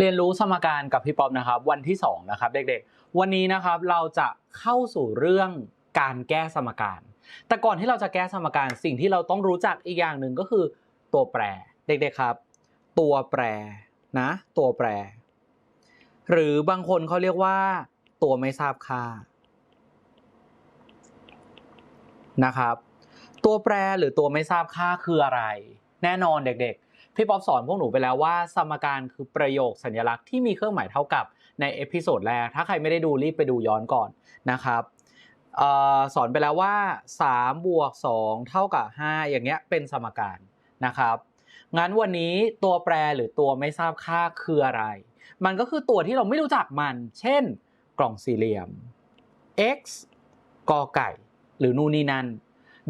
เรียนรู้สมการกับพี่ป๊อปนะครับ วันที่2นะครับเด็กๆ วันนี้นะครับเราจะเข้าสู่เรื่องการแก้สมการ แต่ก่อนที่เราจะแก้สมการสิ่งที่เราต้องรู้จักอีกอย่างหนึ่งก็คือ ตัวแปรเด็กๆครับ ตัวแปรนะ ตัวแปร หรือบางคนเขาเรียกว่า ตัวไม่ทราบค่านะครับ ตัวแปรหรือตัวไม่ทราบค่าคืออะไร แน่นอนเด็กๆ พี่ป๊อปสอนพวกหนูไปแล้วว่า สมการคือประโยคสัญลักษณ์ที่มีเครื่องหมายเท่ากับในเอพิโซดแรก ถ้าใครไม่ได้ดูรีบไปดูย้อนก่อนนะครับออสอนไปแล้วว่า3บวก2เท่ากับ 5 อย่างเงี้ยเป็นสมการนะครับ งั้นวันนี้ตัวแปรหรือตัวไม่ทราบค่าคืออะไร มันก็คือตัวที่เราไม่รู้จักมัน เช่น กล่องสี่เหลี่ยม x กอไก่ หรือนู่นนี่นั่น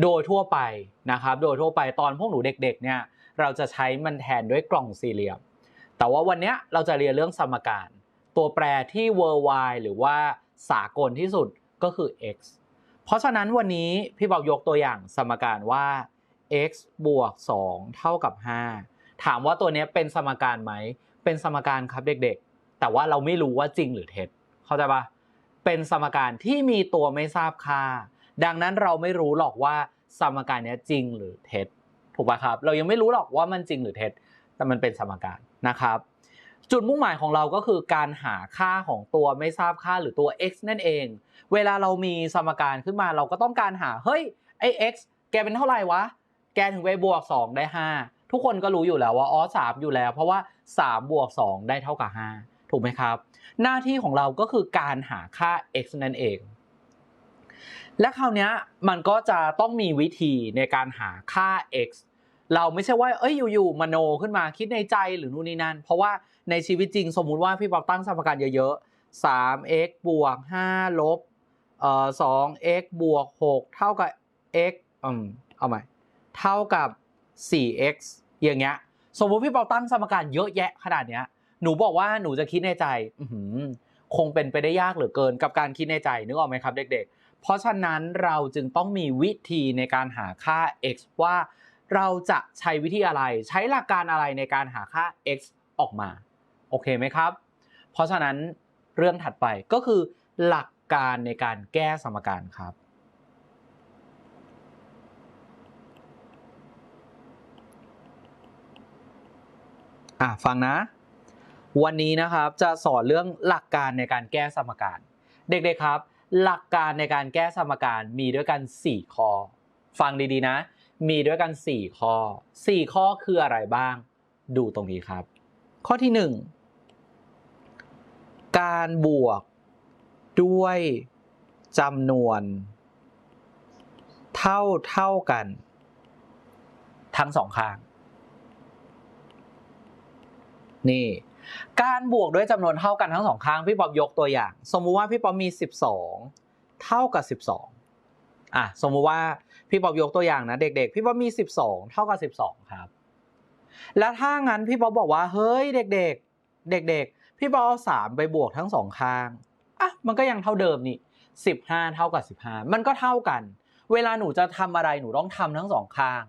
โดยทั่วไปนะครับ โดยทั่วไปตอนพวกหนูเด็กๆเนี่ย เราจะใช้มันแทนด้วยกล่องสี่เหลี่ยม แต่ว่าวันนี้เราจะเรียนเรื่องสมการ ตัวแปรที่ worldwide หรือว่าสากลที่สุดก็คือ x เพราะฉะนั้นวันนี้พี่บอกยกตัวอย่างสมการว่า x บวก 2 เท่ากับ 5 ถามว่าตัวนี้เป็นสมการไหม เป็นสมการครับเด็กๆ แต่ว่าเราไม่รู้ว่าจริงหรือเท็จ เข้าใจปะเป็นสมการที่มีตัวไม่ทราบค่า ดังนั้นเราไม่รู้หรอกว่าสมการนี้จริงหรือเท็จ ถูกปะครับ เรายังไม่รู้หรอกว่ามันจริงหรือเท็จ แต่มันเป็นสมการนะครับ จุดมุ่งหมายของเราก็คือการหาค่าของตัวไม่ทราบค่าหรือตัว x นั่นเอง เวลาเรามีสมการขึ้นมาเราก็ต้องการหาเฮ้ยไอ้ x แกเป็นเท่าไหร่วะ แกถึงไปบวก 2 ได้ 5 ทุกคนก็รู้อยู่แล้วว่าอ๋อ3อยู่แล้ว เพราะว่า3บวก2ได้เท่ากับ 5 ถูกไหมครับ หน้าที่ของเราก็คือการหาค่า x นั่นเองและคราวนี้มันก็จะต้องมีวิธีในการหาค่า x เราไม่ใช่ว่าเอ้ยอยู่ๆมโนขึ้นมาคิดในใจหรือนู่นนี่นั่น เพราะว่าในชีวิตจริงสมมุติว่าพี่ป๊อปตั้งสมการเยอะๆ 3x บวก5ลบเอ่อ 2x บวก6เท่ากับ x อืมเอาใหม่เท่ากับ 4x อย่างเงี้ยสมมุติพี่ป๊อปตั้งสมการเยอะแยะขนาดเนี้ยหนูบอกว่าหนูจะคิดในใจคงเป็นไปได้ยากเหลือเกินกับการคิดในใจนึกออกไหมครับเด็ก ๆ เพราะฉะนั้นเราจึงต้องมีวิธีในการหาค่า x ว่า เราจะใช้วิธีอะไร ใช้หลักการอะไรในการหาค่า x ออกมา โอเคไหมครับ เพราะฉะนั้นเรื่องถัดไปก็คือหลักการในการแก้สมการครับ อะฟังนะ วันนี้นะครับจะสอนเรื่องหลักการในการแก้สมการ เด็กๆครับ หลักการในการแก้สมการมีด้วยกัน 4 ข้อ ฟังดีๆนะ มีด้วยกัน 4 ข้อ 4 ข้อคืออะไรบ้าง ดูตรงนี้ครับ ข้อที่ 1 การบวกด้วยจำนวน เท่าเท่ากัน ทั้งสองข้าง นี่ การบวกด้วยจำนวนเท่ากันทั้งสองข้าง พี่ป๊อบยกตัวอย่าง สมมุติว่าพี่ป๊อบมี 12 เท่ากับ 12อะสมมุติว่า พี่ป๊อบยกตัวอย่างนะเด็กๆ พี่ป๊อบมี 12 เท่ากับ 12 ครับ แล้วถ้างั้นพี่ป๊อบบอกว่าเฮ้ยเด็กๆ เด็กๆ พี่ป๊อบเอา3ไปบวกทั้งสองข้างอะมันก็ยังเท่าเดิมนี่ 15 เท่ากับ 15 มันก็เท่ากัน เวลาหนูจะทำอะไรหนูต้องทำทั้งสองข้าง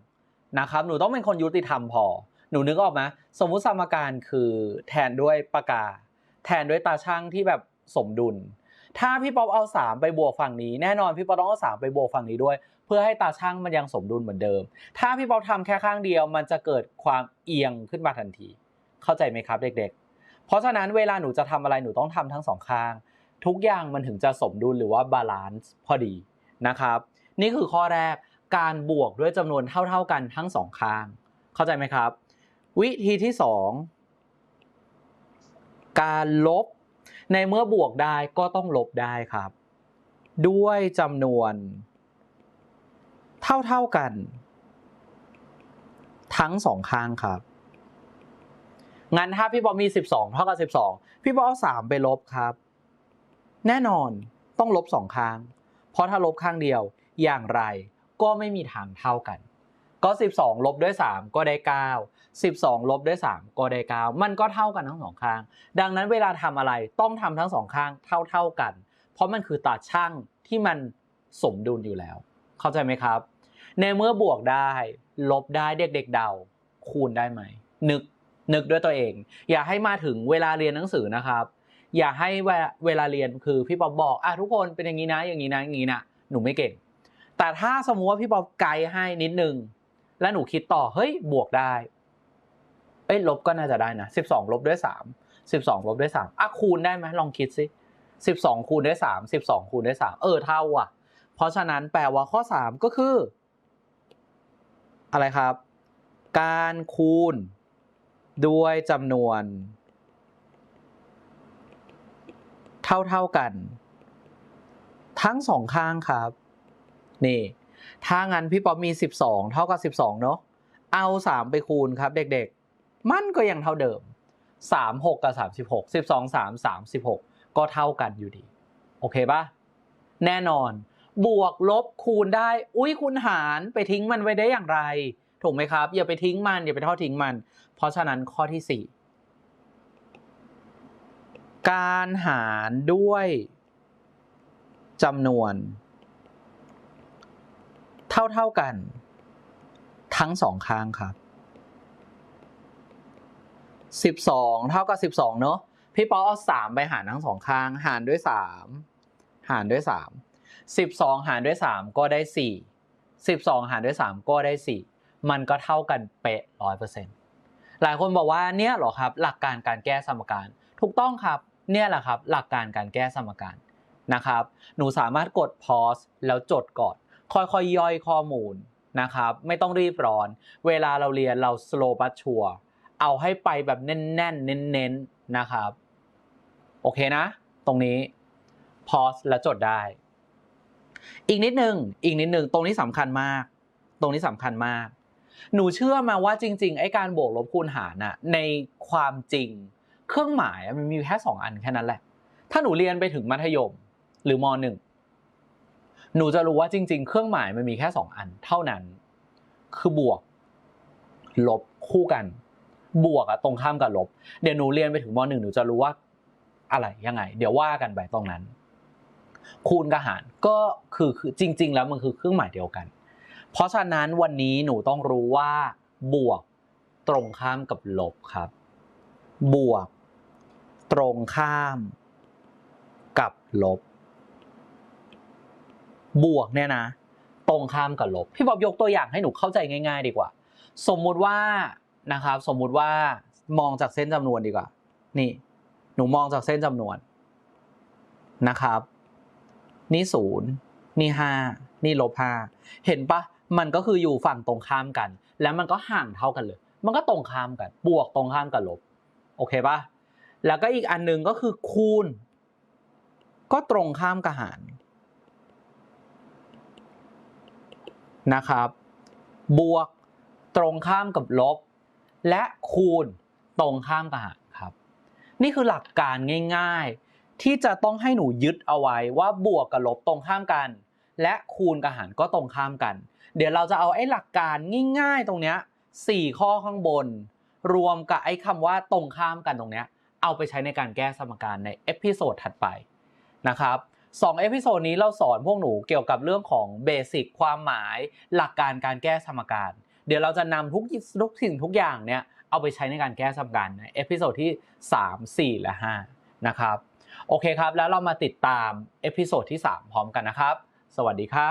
นะครับหนูต้องเป็นคนยุติธรรมพอ หนูนึกออกไหมสมมุติสมการคือแทนด้วยปากกา แทนด้วยตาช่างที่แบบสมดุลถ้าพี่ป๊อปเอา 3 ไปบวกฝั่งนี้ แน่นอนพี่ป๊อปต้องเอา3ไปบวกฝั่งนี้ด้วย พื่อให้ตาช่างมันยังสมดุลเหมือนเดิม ถ้าพี่ป๊อปทำแค่ข้างเดียว มันจะเกิดความเอียงขึ้นมาทันที เข้าใจไหมครับเด็ก ๆ เพราะฉะนั้นเวลาหนูจะทำอะไรหนูต้องทำทั้งสองข้าง ทุกอย่างมันถึงจะสมดุลหรือว่าบาลานซ์พอดีนะครับ นี่คือข้อแรกการบวกด้วยจำนวนเท่า ๆกันทั้งสองข้าง เข้าใจไหมครับ วิธีที่ 2 การลบ ในเมื่อบวกได้ก็ต้องลบได้ครับ ด้วยจำนวน เท่าๆกัน ทั้งสองข้างครับ งั้นถ้าพี่บอมมี 12 เท่ากับ 12 พี่บอมเอา3ไปลบครับ แน่นอนต้องลบสองข้าง เพราะถ้าลบข้างเดียวอย่างไรก็ไม่มีทางเท่ากัน ก็ 12 ลบด้วย 3 ก็ได้ 9 12 ลบด้วย 3 ก็ได้ 9 มันก็เท่ากันทั้งสองข้าง ดังนั้นเวลาทำอะไรต้องทำทั้งสองข้างเท่าๆกัน เพราะมันคือตาช่างที่มันสมดุลอยู่แล้ว เข้าใจไหมครับ ในเมื่อบวกได้ ลบได้เด็กๆเดา คูณได้ไหม นึกนึกด้วยตัวเอง อย่าให้มาถึงเวลาเรียนหนังสือนะครับ อย่าให้เวลาเรียนคือพี่ป๊อบบอกอะทุกคนเป็นอย่างนี้นะ อย่างนี้นะอย่างนี้นะหนูไม่เก่ง แต่ถ้าสมมติว่าพี่ป๊อบไกด์ให้นิดนึง แล้วหนูคิดต่อเฮ้ยบวกได้เอ้ยลบก็น่าจะได้นะสิบสองลบด้วยสามสิบสองลบด้วยสามอะคูณได้ไหมลองคิดสิสิบสองคูณด้วยสามสิบสองคูณด้วยสามเออเท่าอะ เพราะฉะนั้นแปลว่าข้อสามก็คือ อะไรครับ การคูณ ด้วยจำนวน เท่าเท่ากัน ทั้งสองข้างครับ นี่ ถ้างั้นพี่ป๊อปมี 12 เท่ากับ 12 เนอะเอา 3 ไปคูณครับ เด็กๆ มันก็ยังเท่าเดิม 3 6 กับ 36 12 3 36 ก็เท่ากันอยู่ดี โอเคปะแน่นอน บวกลบคูณได้ อุ้ยคูณหารไปทิ้งมันไว้ได้อย่างไร ถูกไหมครับ อย่าไปทิ้งมัน อย่าไปทอดทิ้งมัน เพราะฉะนั้นข้อที่ 4 การหารด้วยจำนวน เท่าเท่าๆกัน ทั้งสองข้างครับ 12 เท่ากับ 12 เนอะพี่ป๊อเอา3ไปหารทั้งสองข้าง หารด้วย 3 หารด้วย 3 12 หารด้วย 3 ก็ได้ 4 12 หารด้วย 3 ก็ได้ 4 มันก็เท่ากันเป๊ะร้อยเปอร์เซ็นต์หลายคนบอกว่าเนี่ยเหรอครับ หลักการการแก้สมการ ถูกต้องครับเนี่ยแหละครับ หลักการการแก้สมการนะครับ หนูสามารถกด pause แล้วจดก่อน ค่อยๆย่อยข้อมูลนะครับ ไม่ต้องรีบร้อน เวลาเราเรียนเรา slow but sure เอาให้ไปแบบแน่นๆ เน้นๆ นะครับ โอเคนะ ตรงนี้ pause แล้วจดได้ อีกนิดนึงอีกนิดนึงตรงนี้สำคัญมาก ตรงนี้สำคัญมาก หนูเชื่อมาว่าจริง ๆ ไอ้การบวกลบคูณหารน่ะในความจริง เครื่องหมายมันมีแค่สองอันแค่นั้นแหละ ถ้าหนูเรียนไปถึงมัธยมหรือมหนึ่งหนูจะรู้ว่าจริง ๆ เครื่องหมายมันมีแค่สองอัน เท่านั้น คือบวก ลบคู่กัน บวกอะตรงข้ามกับลบ เดี๋ยวหนูเรียนไปถึงมหนึ่งหนูจะรู้ว่าอะไรยังไง เดี๋ยวว่ากันไปตรงนั้น คูณกับหารก็คือคือจริง ๆ แล้วมันคือเครื่องหมายเดียวกัน เพราะฉะนั้นวันนี้หนูต้องรู้ว่าบวกตรงข้ามกับลบครับ บวกตรงข้ามกับลบ บวกเนี่ยนะ ตรงข้ามกับลบ พี่บอบยกตัวอย่างให้หนูเข้าใจง่าย ๆ ดีกว่า สมมุติว่านะครับ สมมุติว่ามองจากเส้นจำนวนดีกว่า นี่ หนูมองจากเส้นจำนวนนะครับ นี่ศูนย์นี่ห้านี่ลบห้าเห็นปะมันก็คืออยู่ฝั่งตรงข้ามกัน แล้วมันก็ห่างเท่ากันเลย มันก็ตรงข้ามกัน บวกตรงข้ามกับลบ โอเคปะแล้วก็อีกอันหนึ่งก็คือคูณ ก็ตรงข้ามกับหารนะครับ บวกตรงข้ามกับลบ และคูณตรงข้ามกับหารครับ นี่คือหลักการง่าย ๆ ที่จะต้องให้หนูยึดเอาไว้ว่าบวกกับลบตรงข้ามกัน และคูณกับหารก็ตรงข้ามกัน เดี๋ยวเราจะเอาไอ้หลักการง่ายๆตรงเนี้ยสี่ข้อข้างบน รวมกับไอ้คำว่าตรงข้ามกันตรงเนี้ยเอาไปใช้ในการแก้สมการในเอพิโซดถัดไปนะครับสองเอพิโซดนี้เราสอนพวกหนูเกี่ยวกับเรื่องของเบสิกความหมายหลักการการแก้สมการ เดี๋ยวเราจะนำทุกทุกสิ่งทุกอย่างเนี่ยเอาไปใช้ในการแก้สมการในเอพิโซดที่ 3 4 และ 5 นะครับ โอเคครับ แล้วเรามาติดตามเอพิโซดที่ 3 พร้อมกันนะครับ สวัสดีครับ